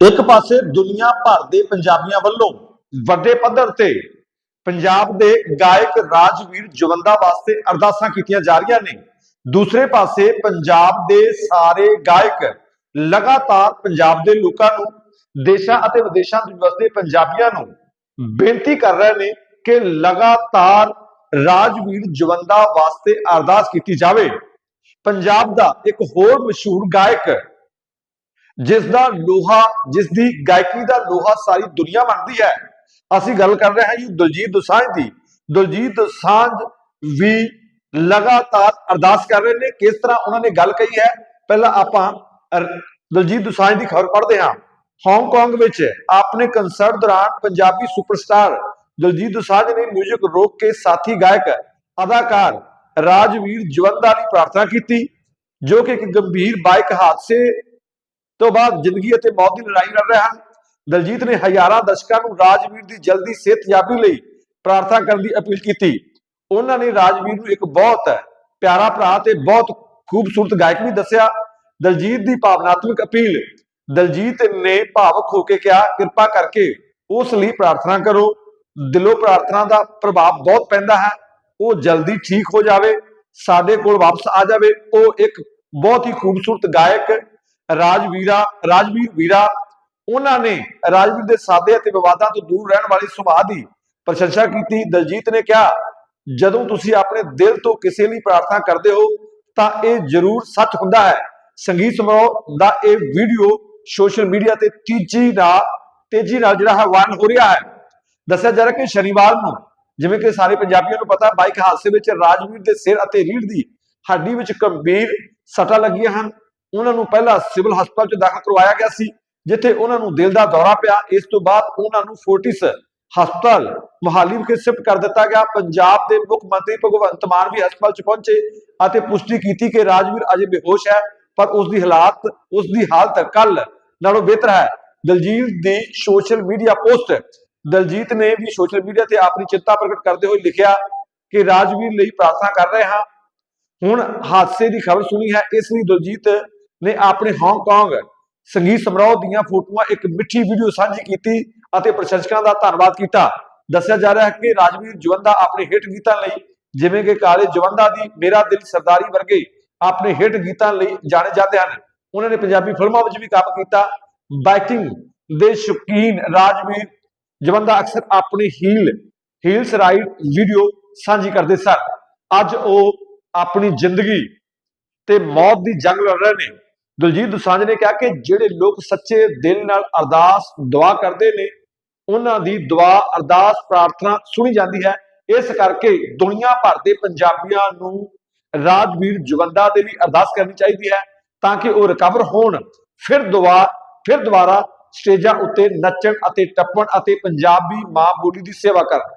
ਇੱਕ ਪਾਸੇ ਦੁਨੀਆ ਭਰ ਦੇ ਪੰਜਾਬੀਆਂ ਵੱਲੋਂ ਵੱਡੇ ਪੱਧਰ ਤੇ ਪੰਜਾਬ ਦੇ ਗਾਇਕ ਰਾਜਵੀਰ ਜਵੰਦਾ ਵਾਸਤੇ ਅਰਦਾਸਾਂ ਕੀਤੀਆਂ ਜਾ ਰਹੀਆਂ ਨੇ। ਦੂਸਰੇ ਪਾਸੇ ਪੰਜਾਬ ਦੇ ਸਾਰੇ ਗਾਇਕ ਲਗਾਤਾਰ ਪੰਜਾਬ ਦੇ ਲੋਕਾਂ ਨੂੰ, ਦੇਸ਼ਾਂ ਅਤੇ ਵਿਦੇਸ਼ਾਂ ਵਿੱਚ ਵਸਦੇ ਪੰਜਾਬੀਆਂ ਨੂੰ ਬੇਨਤੀ ਕਰ ਰਹੇ ਨੇ ਕਿ ਲਗਾਤਾਰ ਰਾਜਵੀਰ ਜਵੰਦਾ ਵਾਸਤੇ ਅਰਦਾਸ ਕੀਤੀ ਜਾਵੇ। ਪੰਜਾਬ ਦਾ ਇੱਕ ਹੋਰ ਮਸ਼ਹੂਰ ਗਾਇਕ ਜਿਸ ਦਾ ਲੋਹਾ ਜਿਸ ਦੀ ਗਾਇਕੀ ਦਾ ਲੋਹਾ ਸਾਰੀ ਦੁਨੀਆ ਮੰਨਦੀ ਹੈ। ਅਸੀਂ ਗੱਲ ਕਰ ਰਹੇ ਹਾਂ ਜੀ ਦਲਜੀਤ ਦੋਸਾਂਝ ਦੀ। ਦਲਜੀਤ ਦੋਸਾਂਝ ਵੀ ਲਗਾਤਾਰ ਅਰਦਾਸ ਕਰ ਰਹੇ ਨੇ। ਕਿਸ ਤਰ੍ਹਾਂ ਉਹਨਾਂ ਨੇ ਗੱਲ ਕਹੀ ਹੈ? ਪਹਿਲਾਂ ਆਪਾਂ ਦਲਜੀਤ ਦੋਸਾਂਝ ਦੀ ਖਬਰ ਪੜ੍ਹਦੇ ਹਾਂ। ਹਾਂਗਕਾਂਗ ਵਿੱਚ ਆਪਣੇ ਕੰਸਰਟ ਦੌਰਾਨ ਪੰਜਾਬੀ ਸੁਪਰਸਟਾਰ ਦਲਜੀਤ ਦੋਸਾਂਝ ਨੇ 뮤직 ਰੋਕ ਕੇ ਸਾਥੀ ਗਾਇਕ, ਅਦਾਕਾਰ ਰਾਜਵੀਰ ਜਵੰਦਾ ਦੀ ਪ੍ਰਾਰਥਨਾ ਕੀਤੀ, ਜੋ ਕਿ ਇੱਕ ਗੰਭੀਰ ਬਾਈਕ ਹਾਦਸੇ ਤੋਂ ਬਾਅਦ ਜ਼ਿੰਦਗੀ ਅਤੇ ਮੌਤ ਦੀ ਲੜਾਈ ਲੜ ਰਿਹਾ। ਹਨ ਦਲਜੀਤ ਨੇ ਹਜ਼ਾਰਾਂ ਦਰਸ਼ਕਾਂ ਨੂੰ ਰਾਜਵੀਰ ਦੀ ਜਲਦੀ ਸਿਹਤਯਾਬੀ ਲਈ ਪ੍ਰਾਰਥਨਾ ਕਰਨ ਦੀ ਅਪੀਲ ਕੀਤੀ। ਉਹਨਾਂ ਨੇ ਰਾਜਵੀਰ ਨੂੰ ਇੱਕ ਬਹੁਤ ਪਿਆਰਾ ਭਰਾ ਤੇ ਬਹੁਤ ਖੂਬਸੂਰਤ ਗਾਇਕ ਵੀ ਦੱਸਿਆ। ਦਲਜੀਤ ਦੀ ਭਾਵਨਾਤਮਕ ਅਪੀਲ, ਦਲਜੀਤ ਨੇ ਭਾਵਕ ਹੋ ਕੇ ਕਿਹਾ, ਕਿਰਪਾ ਕਰਕੇ ਉਸ ਲਈ ਪ੍ਰਾਰਥਨਾ ਕਰੋ। ਦਿਲੋਂ ਪ੍ਰਾਰਥਨਾ ਦਾ ਪ੍ਰਭਾਵ ਬਹੁਤ ਪੈਂਦਾ ਹੈ। ਉਹ ਜਲਦੀ ਠੀਕ ਹੋ ਜਾਵੇ। ਸਾਡੇ ਕੋਲ ਵਾਪਸ ਆ ਜਾਵੇ। ਉਹ ਇੱਕ ਬਹੁਤ ਹੀ ਖੂਬਸੂਰਤ ਗਾਇਕ ਰਾਜਵੀਰਾ, ਰਾਜਵੀਰ ਵੀਰਾ, ਉਹਨਾਂ ਨੇ ਰਾਜਵੀਰ ਦੇ ਸਾਦੇ ਅਤੇ ਵਿਵਾਦਾਂ ਤੋਂ ਦੂਰ ਰਹਿਣ ਵਾਲੇ ਸੁਭਾਅ ਦੀ ਪ੍ਰਸ਼ੰਸਾ ਕੀਤੀ। ਦਲਜੀਤ ਨੇ ਕਿਹਾ, ਜਦੋਂ ਤੁਸੀਂ ਆਪਣੇ ਦਿਲ ਤੋਂ ਕਿਸੇ ਲਈ ਪ੍ਰਾਰਥਨਾ ਕਰਦੇ ਹੋ, ਤਾਂ ਇਹ ਜ਼ਰੂਰ ਸੱਚ ਹੁੰਦਾ ਹੈ। ਸੰਗੀਤ ਸਮਾਰੋਹ ਦਾ ਇਹ ਵੀਡੀਓ ਸੋਸ਼ਲ ਮੀਡੀਆ ਤੇ ਤੀਜੀ ਨਾਲ, ਤੇਜ਼ੀ ਨਾਲ ਜਿਹੜਾ ਹੈ ਵਾਇਰਲ ਹੋ ਰਿਹਾ ਹੈ। ਦੱਸਿਆ ਜਾ ਰਿਹਾ ਕਿ ਸ਼ਨੀਵਾਰ ਨੂੰ, ਜਿਵੇਂ ਕਿ ਸਾਰੇ ਪੰਜਾਬੀਆਂ ਨੂੰ ਪਤਾ, ਬਾਈਕ ਹਾਦਸੇ ਵਿੱਚ ਰਾਜਵੀਰ ਦੇ ਸਿਰ ਅਤੇ ਰੀੜ ਦੀ ਹੱਡੀ ਵਿੱਚ ਗੰਭੀਰ ਸੱਟਾਂ ਲੱਗੀਆਂ ਹਨ। ਉਹਨਾਂ ਨੂੰ ਪਹਿਲਾਂ ਸਿਵਲ ਹਸਪਤਾਲ 'ਚ ਦਾਖਲ ਕਰਵਾਇਆ ਗਿਆ ਸੀ, ਜਿੱਥੇ ਉਹਨਾਂ ਨੂੰ ਦਿਲ ਦਾ ਦੌਰਾ ਪਿਆ। ਇਸ ਤੋਂ ਬਾਅਦ ਉਹਨਾਂ ਨੂੰ ਫੋਰਟਿਸ ਹਸਪਤਾਲ ਮੁਹਾਲੀ ਵਿਖੇ ਸ਼ਿਫਟ ਕਰ ਦਿੱਤਾ ਗਿਆ। ਪੰਜਾਬ ਦੇ ਮੁੱਖ ਮੰਤਰੀ ਭਗਵੰਤ ਮਾਨ ਵੀ ਹਸਪਤਾਲ 'ਚ ਪਹੁੰਚੇ ਅਤੇ ਪੁਸ਼ਟੀ ਕੀਤੀ ਕਿ ਰਾਜਵੀਰ ਅਜੇ ਬੇਹੋਸ਼ ਹੈ, ਪਰ ਉਸ ਦੀ ਹਾਲਾਤ, ਉਸ ਦੀ ਹਾਲਤ ਕੱਲ ਨਾਲੋਂ ਬਿਹਤਰ ਹੈ। ਦਲਜੀਤ ਦੀ ਸੋਸ਼ਲ ਮੀਡੀਆ ਪੋਸਟ ਦਲਜੀਤ ਨੇ ਵੀ ਸੋਸ਼ਲ ਮੀਡੀਆ ਤੇ ਆਪਣੀ ਚਿੰਤਾ ਪ੍ਰਗਟ ਕਰਦੇ ਹੋਏ ਲਿਖਿਆ ਕਿ ਰਾਜਵੀਰ ਲਈ ਪ੍ਰਾਰਥਨਾ ਕਰ ਰਹੇ ਹਾਂ। ਹੁਣ ਹਾਦਸੇ ਦੀ ਖਬਰ ਸੁਣੀ ਹੈ, ਇਸ ਲਈ ਦਲਜੀਤ ਨੇ ਆਪਣੇ ਹਾਂਗਕਾਂਗ ਸੰਗੀਤ ਸਮਾਰੋਹ ਦੀਆਂ ਫੋਟੋਆਂ ਇੱਕ ਮਿੱਠੀ ਵੀਡੀਓ ਸਾਂਝੀ ਕੀਤੀ ਅਤੇ ਪ੍ਰਸ਼ੰਸਕਾਂ ਦਾ ਧੰਨਵਾਦ ਕੀਤਾ। ਦੱਸਿਆ ਜਾ ਰਿਹਾ ਹੈ ਕਿ ਰਾਜਵੀਰ ਜਵੰਦਾ ਆਪਣੇ ਹਿੱਟ ਗੀਤਾਂ ਲਈ, ਜਿਵੇਂ ਕਿ ਕਾਲੇ ਜਵੰਦਾ ਦੀ ਮੇਰਾ ਦਿਲ ਸਰਦਾਰੀ ਵਰਗੇ ਆਪਣੇ ਹਿੱਟ ਗੀਤਾਂ ਲਈ ਜਾਣੇ ਜਾਂਦੇ ਹਨ। ਉਹਨਾਂ ਨੇ ਪੰਜਾਬੀ ਫਿਲਮਾਂ ਵਿੱਚ ਵੀ ਕੰਮ ਕੀਤਾ। ਬਾਈਕਿੰਗ ਦੇ ਸ਼ੌਕੀਨ ਰਾਜਵੀਰ ਜਵੰਦਾ ਅਕਸਰ ਆਪਣੀ ਹੀਲ ਹੀਲਸ ਰਾਈਡ ਵੀਡੀਓ ਸਾਂਝੀ ਕਰਦੇ ਸਨ। ਅੱਜ ਉਹ ਆਪਣੀ ਜ਼ਿੰਦਗੀ ਤੇ ਮੌਤ ਦੀ ਜੰਗ ਲੜ ਰਹੇ ਨੇ। ਦਲਜੀਤ ਦੋਸਾਂਝ ਨੇ ਕਿਹਾ ਕਿ ਜਿਹੜੇ ਲੋਕ ਸੱਚੇ ਦਿਲ ਨਾਲ ਅਰਦਾਸ, ਦੁਆ ਕਰਦੇ ਨੇ, ਉਹਨਾਂ ਦੀ ਦੁਆ, ਅਰਦਾਸ, ਪ੍ਰਾਰਥਨਾ ਸੁਣੀ ਜਾਂਦੀ ਹੈ। ਇਸ ਕਰਕੇ ਦੁਨੀਆ ਭਰ ਦੇ ਪੰਜਾਬੀਆਂ ਨੂੰ ਰਾਜਵੀਰ ਜਵੰਦਾ ਦੇ ਲਈ ਅਰਦਾਸ ਕਰਨੀ ਚਾਹੀਦੀ ਹੈ ਤਾਂ ਕਿ ਉਹ ਰਿਕਵਰ ਹੋਣ। ਫਿਰ ਦੁਆ, ਫਿਰ ਦੁਬਾਰਾ ਸਟੇਜਾਂ ਉੱਤੇ ਨੱਚਣ ਅਤੇ ਟੱਪਣ ਅਤੇ ਪੰਜਾਬੀ ਮਾਂ ਬੋਲੀ ਦੀ ਸੇਵਾ ਕਰਨ।